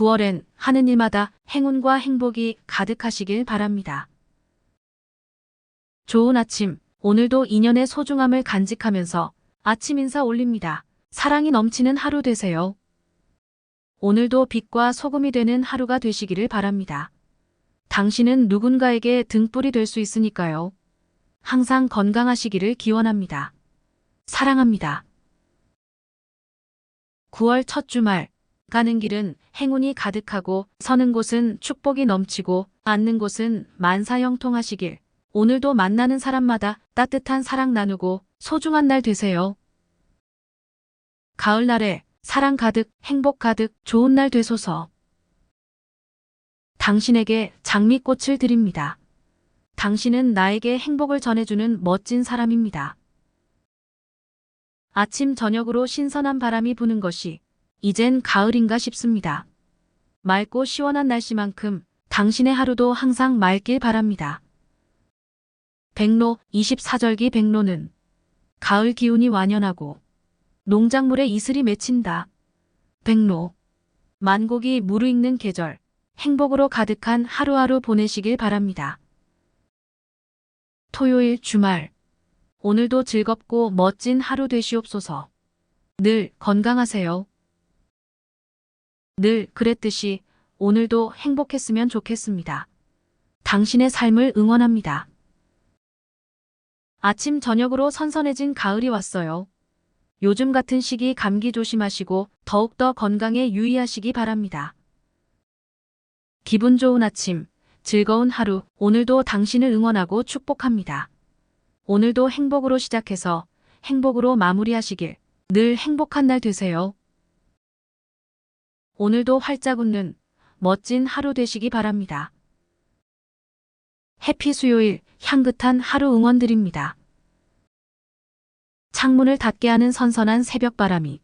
9월엔 하는 일마다 행운과 행복이 가득하시길 바랍니다. 좋은 아침, 오늘도 인연의 소중함을 간직하면서 아침 인사 올립니다. 사랑이 넘치는 하루 되세요. 오늘도 빛과 소금이 되는 하루가 되시기를 바랍니다. 당신은 누군가에게 등불이 될 수 있으니까요. 항상 건강하시기를 기원합니다. 사랑합니다. 9월 첫 주말, 가는 길은 행운이 가득하고 서는 곳은 축복이 넘치고 앉는 곳은 만사형통하시길 오늘도 만나는 사람마다 따뜻한 사랑 나누고 소중한 날 되세요. 가을날에 사랑 가득, 행복 가득, 좋은 날 되소서. 당신에게 장미꽃을 드립니다. 당신은 나에게 행복을 전해주는 멋진 사람입니다. 아침 저녁으로 신선한 바람이 부는 것이 이젠 가을인가 싶습니다. 맑고 시원한 날씨만큼 당신의 하루도 항상 맑길 바랍니다. 백로 24절기 백로는 가을 기운이 완연하고 농작물에 이슬이 맺힌다. 백로 만곡이 무르익는 계절 행복으로 가득한 하루하루 보내시길 바랍니다. 토요일 주말 오늘도 즐겁고 멋진 하루 되시옵소서. 늘 건강하세요. 늘 그랬듯이 오늘도 행복했으면 좋겠습니다. 당신의 삶을 응원합니다. 아침 저녁으로 선선해진 가을이 왔어요. 요즘 같은 시기 감기 조심하시고 더욱더 건강에 유의하시기 바랍니다. 기분 좋은 아침, 즐거운 하루, 오늘도 당신을 응원하고 축복합니다. 오늘도 행복으로 시작해서 행복으로 마무리하시길 늘 행복한 날 되세요. 오늘도 활짝 웃는 멋진 하루 되시기 바랍니다. 해피 수요일 향긋한 하루 응원드립니다. 창문을 닫게 하는 선선한 새벽 바람이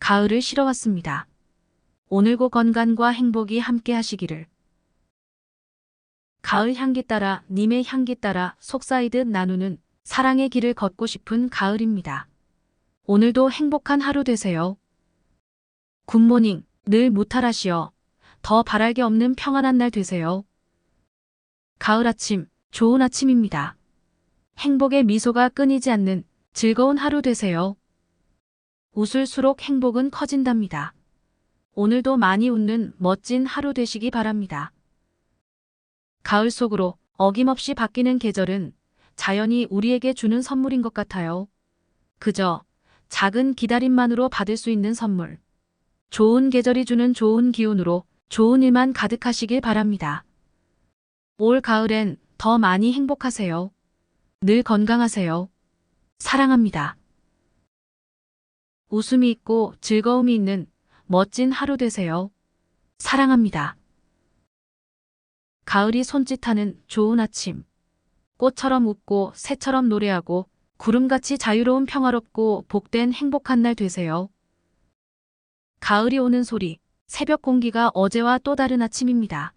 가을을 실어왔습니다. 오늘고 건강과 행복이 함께 하시기를. 가을 향기 따라 님의 향기 따라 속사이듯 나누는 사랑의 길을 걷고 싶은 가을입니다. 오늘도 행복한 하루 되세요. 굿모닝, 늘 무탈하시어 더 바랄 게 없는 평안한 날 되세요. 가을 아침, 좋은 아침입니다. 행복의 미소가 끊이지 않는 즐거운 하루 되세요. 웃을수록 행복은 커진답니다. 오늘도 많이 웃는 멋진 하루 되시기 바랍니다. 가을 속으로 어김없이 바뀌는 계절은 자연이 우리에게 주는 선물인 것 같아요. 그저 작은 기다림만으로 받을 수 있는 선물. 좋은 계절이 주는 좋은 기운으로 좋은 일만 가득하시길 바랍니다. 올 가을엔 더 많이 행복하세요. 늘 건강하세요. 사랑합니다. 웃음이 있고 즐거움이 있는 멋진 하루 되세요. 사랑합니다. 가을이 손짓하는 좋은 아침. 꽃처럼 웃고 새처럼 노래하고 구름같이 자유로운 평화롭고 복된 행복한 날 되세요. 가을이 오는 소리, 새벽 공기가 어제와 또 다른 아침입니다.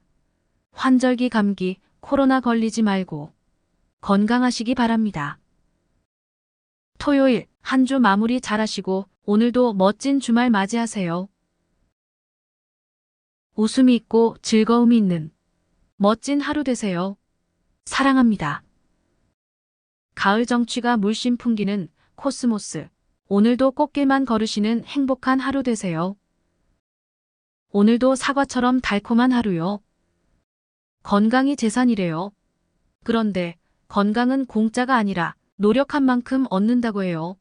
환절기 감기, 코로나 걸리지 말고 건강하시기 바랍니다. 토요일 한 주 마무리 잘하시고 오늘도 멋진 주말 맞이하세요. 웃음이 있고 즐거움이 있는 멋진 하루 되세요. 사랑합니다. 가을 정취가 물씬 풍기는 코스모스. 오늘도 꽃길만 걸으시는 행복한 하루 되세요. 오늘도 사과처럼 달콤한 하루요. 건강이 재산이래요. 그런데 건강은 공짜가 아니라 노력한 만큼 얻는다고 해요.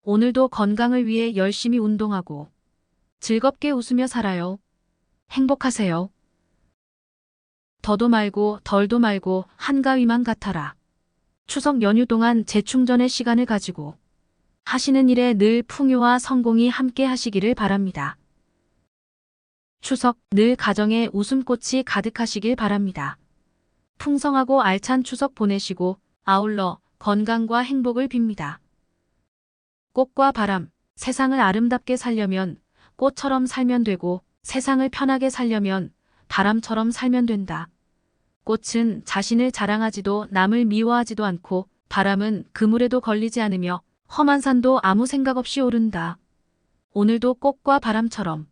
오늘도 건강을 위해 열심히 운동하고 즐겁게 웃으며 살아요. 행복하세요. 더도 말고 덜도 말고 한가위만 같아라. 추석 연휴 동안 재충전의 시간을 가지고 하시는 일에 늘 풍요와 성공이 함께 하시기를 바랍니다. 추석 늘 가정에 웃음꽃이 가득하시길 바랍니다. 풍성하고 알찬 추석 보내시고 아울러 건강과 행복을 빕니다. 꽃과 바람, 세상을 아름답게 살려면 꽃처럼 살면 되고 세상을 편하게 살려면 바람처럼 살면 된다. 꽃은 자신을 자랑하지도 남을 미워하지도 않고 바람은 그물에도 걸리지 않으며 험한 산도 아무 생각 없이 오른다. 오늘도 꽃과 바람처럼